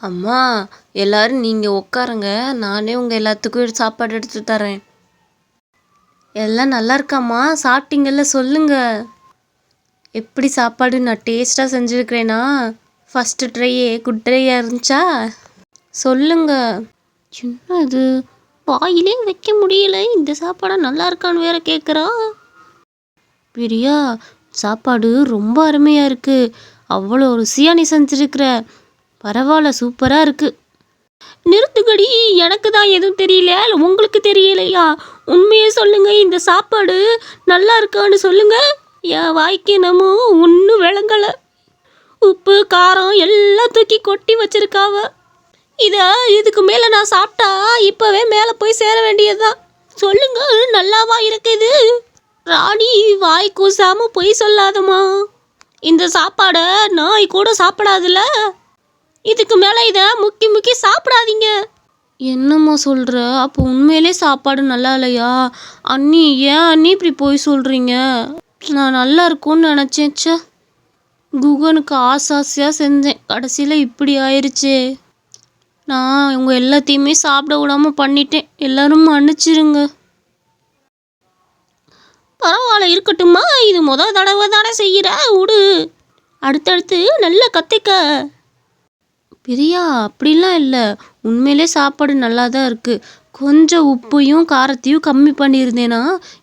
அம்மா எல்லாரும் நீங்கள் உட்காருங்க நானே உங்கள் எல்லாத்துக்கும் சாப்பாடு எடுத்து தரேன். எல்லாம் நல்லா இருக்காம்மா. சாப்பிட்டீங்கல்ல சொல்லுங்க. எப்படி சாப்பாடு நான் டேஸ்ட்டாக செஞ்சுருக்கிறேனா? ஃபஸ்ட்டு ட்ரையே குட் ட்ரையாக இருந்துச்சா? சொல்லுங்க. என்ன இது? வாயிலே வைக்க முடியல. இந்த சாப்பாடாக நல்லா இருக்கான்னு வேற கேட்குறா பிரியா சாப்பாடு ரொம்ப அருமையாக இருக்குது அவ்வளோ ருசியாக நீ செஞ்சுருக்கிற. பரவாயில்ல சூப்பராக இருக்குது நிறுத்துக்கடி எனக்கு தான் எதுவும் தெரியல. உங்களுக்கு தெரியலையா? உண்மையை சொல்லுங்கள் இந்த சாப்பாடு நல்லா இருக்கான்னு சொல்லுங்கள் என் வாய்க்கு என்னமோ ஒன்றும் விளங்கலை. உப்பு காரம் எல்லாம் தூக்கி கொட்டி வச்சிருக்காவ. இதை இதுக்கு மேலே நான் சாப்பிட்டா இப்போவே மேலே போய் சேர வேண்டியதுதான். சொல்லுங்க நல்லாவா இருக்குது? ராணி வாய் கூசாம பொய் சொல்லாதம்மா. இந்த சாப்பாடை நாய் கூட சாப்பிடாதுல்ல? இதுக்கு மேலே இதை முக்கி முக்கி சாப்பிடாதீங்க. என்னம்மா சொல்கிற அப்போ உண்மையிலே சாப்பாடு நல்லா இல்லையா? அண்ணி ஏன் அண்ணி இப்படி போய் சொல்கிறீங்க நான் நல்லா இருக்கும்னு நினச்சேன் ச்சே. குகனுக்கு ஆசை ஆசையாக செஞ்சேன். கடைசியில் இப்படி ஆயிருச்சே. நான் இவங்க எல்லாத்தையுமே சாப்பிட விடாமல் பண்ணிட்டேன். எல்லோரும் மன்னிச்சிருங்க. பரவாயில்ல இருக்கட்டும்மா. இது மொதல் தடவை தானே செய்கிற விடு அடுத்தடுத்து நல்லா கற்றுக்க பிரியா அப்படிலாம் இல்லை. உண்மையிலே சாப்பாடு நல்லா தான் இருக்குது கொஞ்சம் உப்பையும் காரத்தையும் கம்மி பண்ணியிருந்தேனா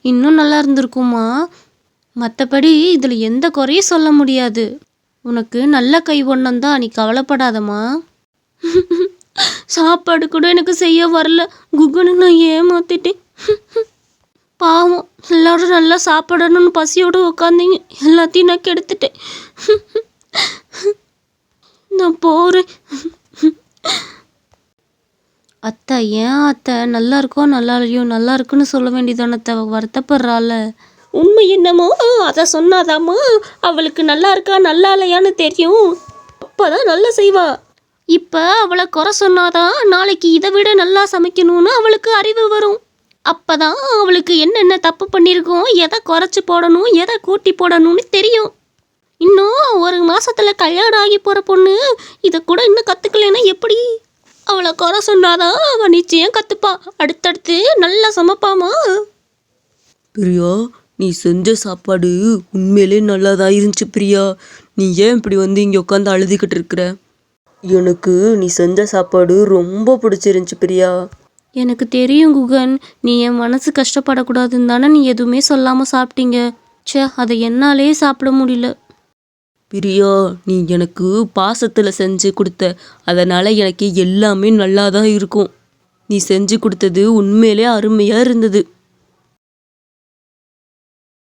இன்னும் நல்லா இருந்திருக்குமா? மற்றபடி இதில் எந்த குறையும் சொல்ல முடியாது. உனக்கு நல்ல கை ஒன்றம் தான் நீ கவலைப்படாதம்மா. சாப்பாடு கூட எனக்கு செய்ய வரல. குகுனு நான் ஏமாத்திட்டேன். பாவம் எல்லாரும் நல்லா சாப்பிடணும்னு பசியோடு உட்காந்தீங்க எல்லாத்தையும் நான் கெடுத்துட்டேன். நான் போகிறேன் ஏன் அத்தை? நல்லா இருக்கோ நல்லா இல்லையோ நல்லா இருக்குன்னு சொல்ல வேண்டியதானே அத்தை? வருத்தப்படுறாள். உண்மை என்னமோ? அதை சொன்னாதாம்மா? அவளுக்கு நல்லா இருக்கா நல்லா இல்லையான்னு தெரியும். அப்போதான் நல்லா செய்வா. இப்போ அவளை குறை சொன்னாதான் நாளைக்கு இதை விட நல்லா சமைக்கணும்னு அவளுக்கு அறிவு வரும். அப்பதான் அவளுக்கு என்னென்ன தப்பு பண்ணியிருக்கோம் எதை குறைச்சி போடணும் எதை கூட்டி போடணும்னு தெரியும். இன்னும் ஒரு மாசத்துல கல்யாணம் ஆகி போகிற பொண்ணு இதை கூட இன்னும் கற்றுக்கலைன்னா எப்படி? அவளை குறை சொன்னாதான் அவள் நிச்சயம் கற்றுப்பா அடுத்தடுத்து நல்லா சமைப்பாமா? பிரியா நீ செஞ்ச சாப்பாடு உண்மையிலே நல்லாதான் இருந்துச்சு பிரியா? நீ ஏன் இப்படி வந்து இங்கே உட்காந்து அழுதுகிட்டு இருக்கிற? எனக்கு நீ செஞ்ச சாப்பாடு ரொம்ப பிடிச்சிருந்துச்சு பிரியா. எனக்கு தெரியும் குகன் நீ என் மனசு கஷ்டப்படக்கூடாதுன்னு தானே நீ எதுவுமே சொல்லாமல் சாப்பிட்டீங்க. ச்சே அதை என்னாலே சாப்பிட முடியல. பிரியா நீ எனக்கு பாசத்தில் செஞ்சு கொடுத்த அதனால் எனக்கு எல்லாமே நல்லா தான் இருக்கும். நீ செஞ்சு கொடுத்தது உண்மையிலே அருமையாக இருந்தது.